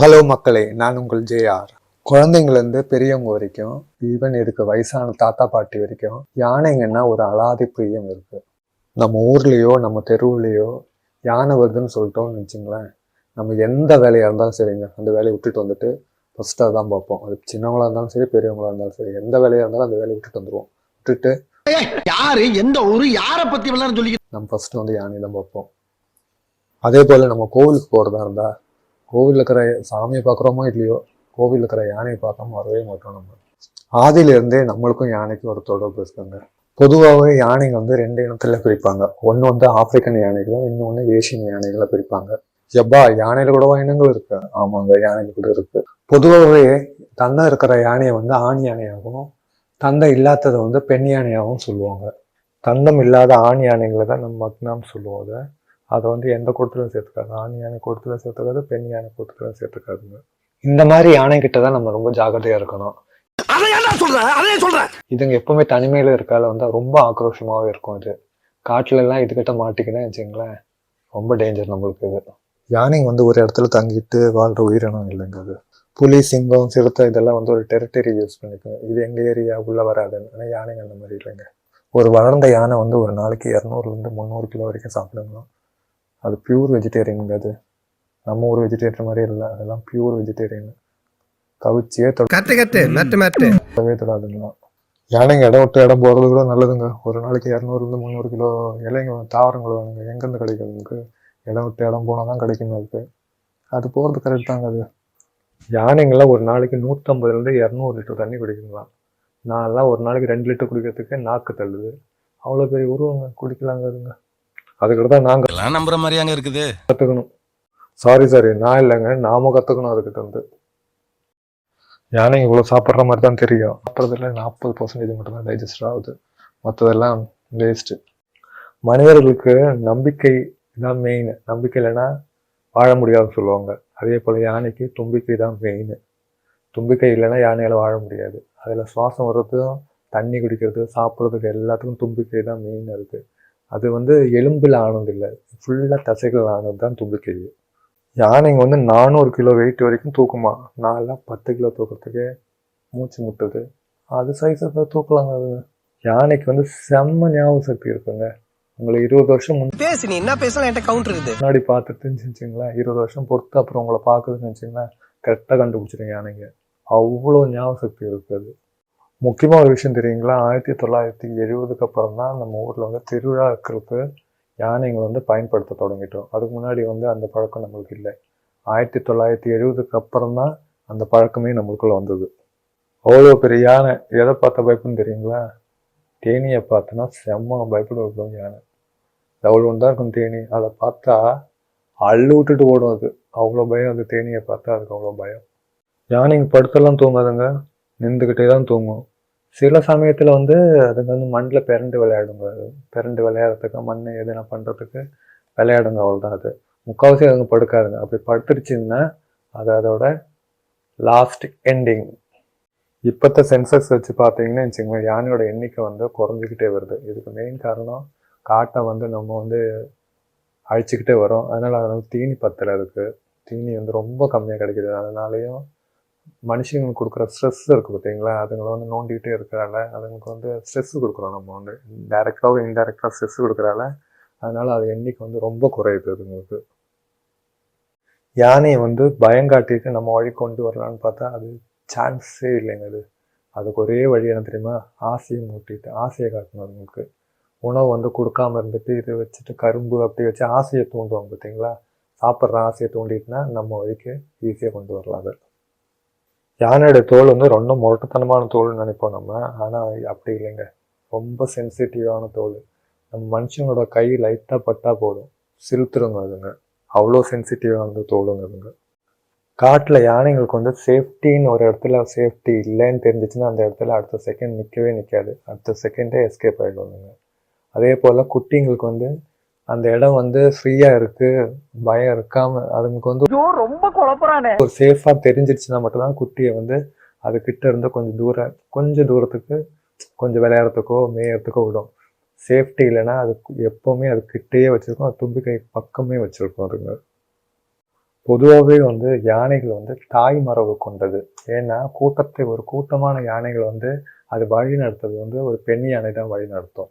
Hello மக்களே நான் உங்கள் ஜேஆர் குழந்தைங்கள்லேருந்து பெரியவங்க வரைக்கும் ஈவன் இதுக்கு வயசான தாத்தா பாட்டி வரைக்கும் யானைங்கன்னா ஒரு அலாதி பிரியம் இருக்கு. நம்ம ஊர்லேயோ நம்ம தெருவுலேயோ யானை வருதுன்னு சொல்லிட்டோம்னு வச்சுங்களேன். நம்ம எந்த வேலையாக இருந்தாலும் சரிங்க. அந்த வேலையை விட்டுட்டு வந்துட்டு ஃபஸ்ட்டு அதான் பார்ப்போம். அது சின்னவங்களா இருந்தாலும் சரி பெரியவங்களா இருந்தாலும் சரி எந்த வேலையாக இருந்தாலும் அந்த வேலையை விட்டுட்டு வந்துடுவோம் விட்டுட்டு யாரு? எந்த ஊரு? யார பத்தி விளையாட சொல்லி நம்ம ஃபஸ்ட்டு வந்து யானை தான் பார்ப்போம். அதே போல் நம்ம கோவிலுக்கு போகிறதா இருந்தால் கோவிலில் இருக்கிற சாமியை பார்க்குறோமோ இல்லையோ கோவிலில் இருக்கிற யானையை பார்க்காம வரவே மாட்டோம் நம்ம. ஆதியிலேருந்தே நம்மளுக்கும் யானைக்கும் ஒரு தொடர்பு இருக்குங்க. பொதுவாகவே யானைங்க வந்து ரெண்டு இனத்துல பிரிப்பாங்க. ஒன்று வந்து ஆப்பிரிக்கன் யானைகளும் இன்னொன்று ஏசியன் யானைகளை பிரிப்பாங்க. எப்பா யானையில கூடவா இனங்கள் இருக்கு? ஆமாங்க யானைகள் கூட இருக்கு. பொதுவாகவே தந்தை இருக்கிற யானையை வந்து ஆண் யானையாகவும் தந்தை இல்லாததை வந்து பெண் யானையாகவும் சொல்லுவாங்க. தந்தம் இல்லாத ஆண் யானைகளை தான் நம்ம மக்னாம் சொல்லுவோம் அதை. அதை வந்து எந்த கூட்டத்திலும் சேர்த்துக்காது. ஆண் யானை கூட்டத்தில் சேர்த்துக்காது பெண் யானை கூட்டத்தில் சேர்த்துக்காதுங்க. இந்த மாதிரி யானை கிட்ட தான் நம்ம ரொம்ப ஜாக்கிரதையா இருக்கணும். இதுங்க எப்பவுமே தனிமையில இருக்கால வந்து ரொம்ப ஆக்ரோஷமாவே இருக்கும் இது. காட்டுல எல்லாம் இதுகிட்ட மாட்டிக்கினா வச்சுங்களேன் ரொம்ப டேஞ்சர் நம்மளுக்கு இது. யானைங்க வந்து ஒரு இடத்துல தங்கிட்டு வாழ்ற உயிரினம் இல்லைங்க அது. புலி சிங்கம் சிறுத்தை இதெல்லாம் வந்து ஒரு டெரிட்டரி யூஸ் பண்ணிக்கும் இது எங்க ஏரியா உள்ள வராதுன்னு. ஆனால் யானைங்க அந்த மாதிரி இல்லைங்க. ஒரு வளர்ந்த யானை வந்து ஒரு நாளைக்கு இரநூறுலேருந்து முந்நூறு கிலோ வரைக்கும் சாப்பிடுங்களாம் அது பியூர் வெஜிடேரியனுங்க அது. நம்ம ஊர் வெஜிடேரியன் மாதிரி இல்லை. அதெல்லாம் பியூர் வெஜிடேரியன் கவிச்சியே தொடவே தொடாதுங்களாம் யானைங்க இடம் விட்டு இடம் போகிறது கூட நல்லதுங்க. ஒரு நாளைக்கு இரநூறுலேருந்து முந்நூறு கிலோ இலைங்க தாவரங்கள் வேணுங்க. எங்கேருந்து கிடைக்கும் உங்களுக்கு? இடம் விட்டு இடம் போனால் தான் கிடைக்குங்க அதுக்கு அது போகிறது கரெக்ட் தாங்க அது. யானைங்கெல்லாம் ஒரு நாளைக்கு நூற்றம்பதுலேருந்து இரநூறு லிட்டர் தண்ணி குடிக்குங்களாம். நான்லாம் ஒரு நாளைக்கு ரெண்டு லிட்டர் குடிக்கிறதுக்கு நாக்கு தள்ளுது. அவ்வளோ பெரிய உருவங்க குடிக்கலாங்க அதுங்க. அதுக்கிட்ட தான் நாங்கள் எல்லாம் நம்புற மாதிரியாங்க இருக்குது. கற்றுக்கணும் சாரி சாரி நான் இல்லைங்க. நாம கற்றுக்கணும் அதுக்கிட்ட வந்து யானைங்க இவ்வளோ சாப்பிட்ற மாதிரி தான் தெரியும். சாப்பிட்றதுல நாற்பது பர்சன்டேஜ் மட்டும் தான் டைஜஸ்ட் ஆகுது. மற்றதெல்லாம் வேஸ்ட்டு மனிதர்களுக்கு நம்பிக்கை தான் மெயின் நம்பிக்கை இல்லைன்னா வாழ முடியாதுன்னு சொல்லுவாங்க. அதே போல் யானைக்கு தும்பிக்கை தான் மெயின் தும்பிக்கை இல்லைன்னா யானையால் வாழ முடியாது. அதில் சுவாசம் வர்றதும் தண்ணி குடிக்கிறது சாப்பிட்றதுக்கு எல்லாத்துக்கும் தும்பிக்கை தான் மெயின் இருக்குது அது வந்து எலும்பில் ஆனது இல்லை ஃபுல்லாக தசைகள் ஆனது தான் தும்பிக்கை யானைங்க வந்து நானூறு கிலோ வெயிட் வரைக்கும் தூக்குமா? நான்லாம் பத்து கிலோ தூக்கிறதுக்கே மூச்சு முட்டுது. அது சைஸை தூக்கலாங்க. அது யானைக்கு வந்து செம்ம ஞாபக சக்தி இருக்குங்க. உங்களை இருபது வருஷம் பேசு நீ என்ன பேசலாம் என்கிட்ட கவுண்டர் இருக்குது. முன்னாடி பார்த்துட்டுன்னு வச்சுங்களேன் இருபது வருஷம் பொறுத்து அப்புறம் உங்களை பார்க்குதுன்னு வச்சுங்களேன் கரெக்டாக கண்டுபிடிச்சிருங்க யானைங்க. அவ்வளோ ஞாபக சக்தி இருக்குது. முக்கியமாக ஒரு விஷயம் தெரியுங்களா? ஆயிரத்தி தொள்ளாயிரத்தி எழுபதுக்கு அப்புறம் தான் நம்ம ஊரில் வந்து திருவிழா இருக்கிறது யானைங்களை வந்து பயன்படுத்த தொடங்கிட்டோம். அதுக்கு முன்னாடி வந்து அந்த பழக்கம் நம்மளுக்கு இல்லை. ஆயிரத்தி தொள்ளாயிரத்தி எழுபதுக்கு அப்புறம் தான் அந்த பழக்கமே நம்மளுக்குள்ளே வந்தது. அவ்வளோ பெரிய யானை. எதை பார்த்த பயப்புன்னு தெரியுங்களா? தேனியை பார்த்தோன்னா செம்ம பயப்படுவோம் யானை. அவ்வளோ தான் இருக்கும் தேனி. அதை பார்த்தா அள்ளு விட்டுட்டு ஓடும் அது. அவ்வளோ பயம் அது தேனியை பார்த்தா அதுக்கு அவ்வளோ பயம். யானைங்க படுத்தெல்லாம் தூங்காதுங்க. நின்றுக்கிட்டே தான் தூங்கும். சில சமயத்தில் வந்து அதுங்க வந்து மண்ணில் பிறண்டு விளையாடுங்க. அது பிறண்டு விளையாடுறதுக்கு மண் எதுனா பண்ணுறதுக்கு விளையாடுங்க அவ்வளோதான் அது. முக்கால்வாசி அதுங்க படுக்காதுங்க. அப்படி படுத்துருச்சுன்னா அது அதோட லாஸ்ட் எண்டிங் இப்போத்த சென்சஸ் வச்சு பார்த்தீங்கன்னா வச்சுக்கோங்க யானையோட எண்ணிக்கை வந்து குறைஞ்சிக்கிட்டே வருது. இதுக்கு மெயின் காரணம் காட்டை வந்து நம்ம வந்து அழிச்சிக்கிட்டே வரோம். அதனால் அதனால தீனி பத்தலை அதுக்கு. தீனி வந்து ரொம்ப கம்மியாக கிடைக்கிது. அதனாலேயும் மனுஷங்களுக்கு கொடுக்குற ஸ்ட்ரெஸ் இருக்குது பார்த்தீங்களா? அதுங்களை வந்து நோண்டிக்கிட்டே இருக்கிறால அதுங்களுக்கு வந்து ஸ்ட்ரெஸ் கொடுக்குறோம் நம்ம வந்து. டைரெக்டாகவும் இன்டைரக்டாக ஸ்ட்ரெஸ் கொடுக்குறால அதனால் அது எண்ணிக்கை வந்து ரொம்ப குறையுது அதுங்களுக்கு. யானையை வந்து பயங்காட்டிட்டு நம்ம வழி கொண்டு வரலான்னு பார்த்தா அது சான்ஸே இல்லைங்க அது. அதுக்கு ஒரே வழி என்ன தெரியுமா? ஆசையை மூட்டிட்டு ஆசையை காட்டணும் அதுங்களுக்கு. உணவு வந்து கொடுக்காம இருந்துட்டு இது வச்சுட்டு கரும்பு அப்படி வச்சு ஆசையை தூண்டுவாங்க பார்த்தீங்களா? சாப்பிட்ற ஆசையை தூண்டிட்டுனா நம்ம வழிக்கு ஈஸியாக கொண்டு வரலாம் அது. யானையோட தோல் வந்து ரொம்ப முரட்டுத்தனமான தோல்னு நினைப்போம் நம்ம. ஆனால் அப்படி இல்லைங்க. ரொம்ப சென்சிட்டிவான தோல். நம்ம மனுஷங்களோட கை லைட்டாக பட்டா போதும். சிலுத்துருங்க அதுங்க. அவ்வளோ சென்சிட்டிவான தோலுங்க அதுங்க. காட்டில் யானைங்களுக்கு வந்து சேஃப்டின்னு ஒரு இடத்துல சேஃப்டி இல்லைன்னு தெரிஞ்சிச்சுன்னா அந்த இடத்துல அடுத்த செகண்ட் நிற்கவே நிற்காது அடுத்த செகண்டே எஸ்கேப் ஆகிடுவாங்க அதே போல் குட்டிங்களுக்கு வந்து அந்த இடம் வந்து ஃப்ரீயாக இருக்குது பயம் இருக்காம அதுங்களுக்கு வந்து ரொம்ப குழப்பறானே. ஒரு சேஃபாக தெரிஞ்சிருச்சுன்னா மட்டும்தான் குட்டியை வந்து அது கிட்ட இருந்து கொஞ்சம் தூரம் கொஞ்சம் தூரத்துக்கு கொஞ்சம் விளையாடுறதுக்கோ மேயறதுக்கோ விடும். சேஃப்டி இல்லைன்னா அது எப்போவுமே அது கிட்டேயே வச்சுருக்கோம். அது தும்பிக்கை பக்கமே வச்சுருக்கோம் அதுங்க. பொதுவாகவே வந்து யானைகள் வந்து தாய் மரபு கொண்டது. ஏன்னா கூட்டத்தை ஒரு கூட்டமான யானைகள் வந்து அது வழி நடத்துறது வந்து ஒரு பெண் யானை தான் வழி நடத்தும்.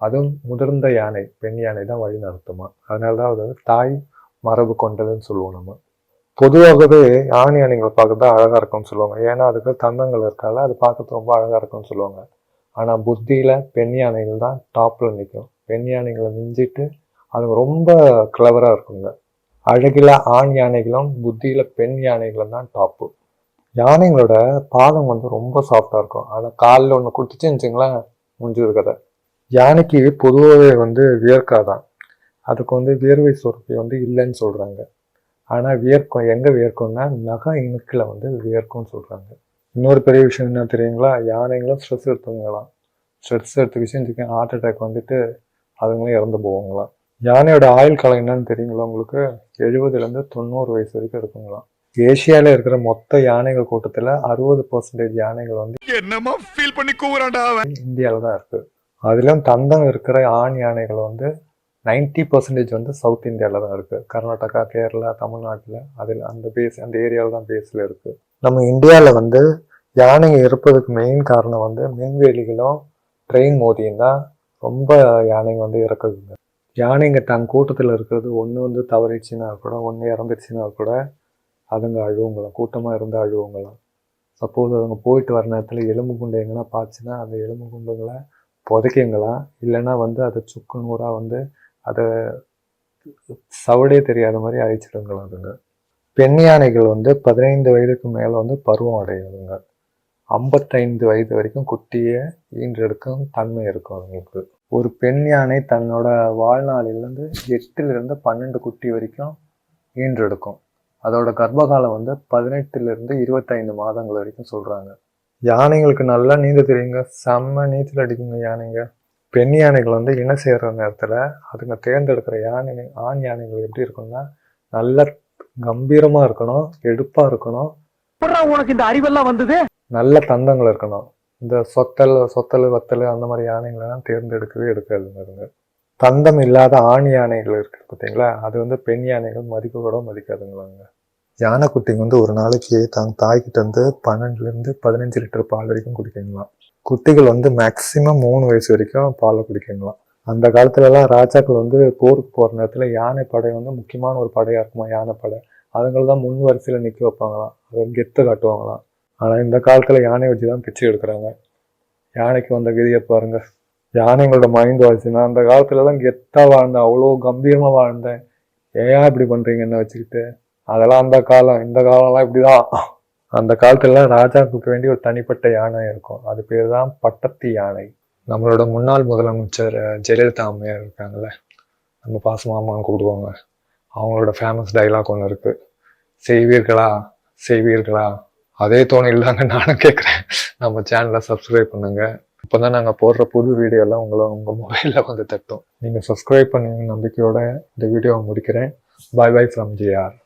அதுவும் முதிர்ந்த யானை பெண் யானை தான் வழி நடத்துமா? அதனால தான் அது வந்து தாய் மரபு கொண்டதுன்னு சொல்லுவோம் நம்ம. பொதுவாகவே ஆணி யானைகளை பார்க்க தான் அழகா இருக்கும்னு சொல்லுவாங்க. ஏன்னா அதுக்கு தந்தங்கள் இருக்கால அது பார்க்கறது ரொம்ப அழகா இருக்கும்னு சொல்லுவாங்க. ஆனா புத்தியில பெண் யானைகள் தான் டாப்ல நிற்கும் பெண் யானைகளை மிஞ்சிட்டு அதுங்க ரொம்ப கிளவரா இருக்குங்க. அழகில ஆண் யானைகளும் புத்தியில பெண் யானைகளும் தான் டாப்பு யானைங்களோட பாதம் வந்து ரொம்ப சாஃப்டா இருக்கும். அதை காலில் ஒன்று கொடுத்துச்சுன்னு வச்சுங்களேன் முடிஞ்சது கதை. யானைக்கு பொதுவாகவே வந்து வியர்க்காதான். அதுக்கு வந்து வியர்வை சுரப்பி வந்து இல்லைன்னு சொல்றாங்க. ஆனா வியர்க்கும் எங்க வியர்க்கும்னா நகை இணுக்கில் வந்து வியர்க்கும்னு சொல்றாங்க. இன்னொரு பெரிய விஷயம் என்ன தெரியுங்களா? யானைங்களும் ஸ்ட்ரெஸ் எடுத்துங்களாம் ஸ்ட்ரெஸ் எடுத்துக்கிச்சு ஹார்ட் அட்டாக் வந்துட்டு அதுங்களும் இறந்து போவாங்களாம். யானையோட ஆயுள் காலம் என்னன்னு தெரியுங்களா உங்களுக்கு? எழுபதுலேருந்து தொண்ணூறு வயசு வரைக்கும் இருக்குங்களாம். ஏசியால இருக்கிற மொத்த யானைகள் கூட்டத்துல அறுபது பர்சன்டேஜ் யானைகள் வந்து என்னமா ஃபீல் பண்ணி அவன்? இந்தியாவில் தான் இருக்கு. அதிலும் தந்தம் இருக்கிற ஆண் யானைகள் வந்து 90% பர்சன்டேஜ் வந்து சவுத் இந்தியாவில் தான் இருக்குது கர்நாடகா கேரளா தமிழ்நாட்டில் அதில் அந்த பேஸ் அந்த ஏரியாவில் தான் பேஸில் இருக்குது நம்ம இந்தியாவில் வந்து யானைங்க இருப்பதுக்கு மெயின் காரணம் வந்து மின்வேலிகளும் ட்ரெயின் மோதியும் தான் ரொம்ப யானைங்க வந்து இறக்குதுங்க. யானைங்க தன் கூட்டத்தில் இருக்கிறது ஒன்று வந்து தவறிச்சுன்னா கூட ஒன்று இறந்துருச்சுன்னா கூட அதுங்க அழுவுங்களாம் கூட்டமாக இருந்து அழுவுங்களாம். சப்போஸ் அதுங்க போயிட்டு வர நேரத்தில் எலும்பு குண்டு எங்கன்னா பார்த்துச்சுன்னா அந்த எலும்பு குண்டுங்களை புதைக்குங்களாம் இல்லைன்னா வந்து அதை சுக்கு நூறாக வந்து அதை சவடே தெரியாத மாதிரி அழிச்சிடுங்களாம் அதுங்க பெண் யானைகள் வந்து பதினைந்து வயதுக்கு மேலே வந்து பருவம் அடையுதுங்க. ஐம்பத்தைந்து வயது வரைக்கும் குட்டியை ஈன்றெடுக்கும் தன்மை இருக்கும் அவங்களுக்கு. ஒரு பெண் யானை தன்னோட வாழ்நாளிலேருந்து எட்டுலேருந்து பன்னெண்டு குட்டி வரைக்கும் ஈன்றெடுக்கும். அதோட கர்ப்பகாலம் வந்து பதினெட்டுலேருந்து இருபத்தைந்து மாதங்கள் வரைக்கும் சொல்கிறாங்க யானைங்களுக்கு நல்லா நீந்த தெரியுங்க. செம்ம நீச்சல் அடிக்குங்க யானைங்க. பெண் யானைகள் வந்து இணை சேர்ற நேரத்தில் அதுங்க தேர்ந்தெடுக்கிற யானை ஆண் யானைகள் எப்படி இருக்கும்னா நல்ல கம்பீரமாக இருக்கணும் எடுப்பாக இருக்கணும். உனக்கு இந்த அறிவெல்லாம் வந்தது? நல்ல தந்தங்கள் இருக்கணும். இந்த சொத்தல் சொத்தல் வத்தல் அந்த மாதிரி யானைகளெல்லாம் தேர்ந்தெடுக்கவே எடுக்காதுங்க அதுங்க. தந்தம் இல்லாத ஆண் யானைகள் இருக்கு பார்த்தீங்களா அது வந்து பெண் யானைகள் மதிக்க கூட மதிக்காதுங்களாங்க. யானை குட்டிங்க வந்து ஒரு நாளைக்கு தன் தாய்கிட்ட இருந்து பன்னெண்டுலேருந்து பதினஞ்சு லிட்டர் பால் வரைக்கும் குடிக்கங்களாம். குட்டிகள் வந்து மேக்சிமம் மூணு வயசு வரைக்கும் பாலை குடிக்கங்களாம். அந்த காலத்துலலாம் ராஜாக்கள் வந்து போருக்கு போகிற நேரத்தில் யானை படை வந்து முக்கியமான ஒரு படையாக இருக்குமா? யானை படை. அதுங்கள தான் முன் வரிசையில் நிற்க வைப்பாங்களாம். அதை கெத்து காட்டுவாங்களாம். ஆனால் இந்த காலத்தில் யானை வச்சு தான் பிச்சை எடுக்கிறாங்க. யானைக்கு வந்த கதியை பாருங்கள் யானைங்களோட மைண்ட் வாய்ஸ்னா அந்த காலத்துலலாம் கெத்தாக வாழ்ந்தேன். அவ்வளோ கம்பீரமாக வாழ்ந்தேன். ஏன் இப்படி பண்ணுறீங்க என்ன வச்சுக்கிட்டு. அதெல்லாம் அந்த காலம் இந்த காலம்லாம் இப்படிதான். அந்த காலத்துலலாம் ராஜாவுக்கு வேண்டிய ஒரு தனிப்பட்ட யானை இருக்கும். அது பேர் தான் பட்டத்து யானை. நம்மளோட முன்னாள் முதலமைச்சர் ஜெயலலிதா அம்மையார் இருக்காங்கல்ல நம்ம பாசமாமான்னு கூப்பிடுவாங்க. அவங்களோட ஃபேமஸ் டைலாக் ஒன்று இருக்கு. செய்வீர்களா? செய்வீர்களா? அதே தோணி தாங்க நானும் கேட்குறேன் நம்ம சேனலை சப்ஸ்கிரைப் பண்ணுங்க. இப்போ தான் நாங்கள் போடுற புது வீடியோ எல்லாம் உங்களை உங்கள் மொபைலில் வந்து தட்டும். நீங்கள் சப்ஸ்கிரைப் பண்ணுங்க நம்பிக்கையோட இந்த வீடியோவை முடிக்கிறேன். பாய் பாய் ஃப்ரம் ஜிஆர்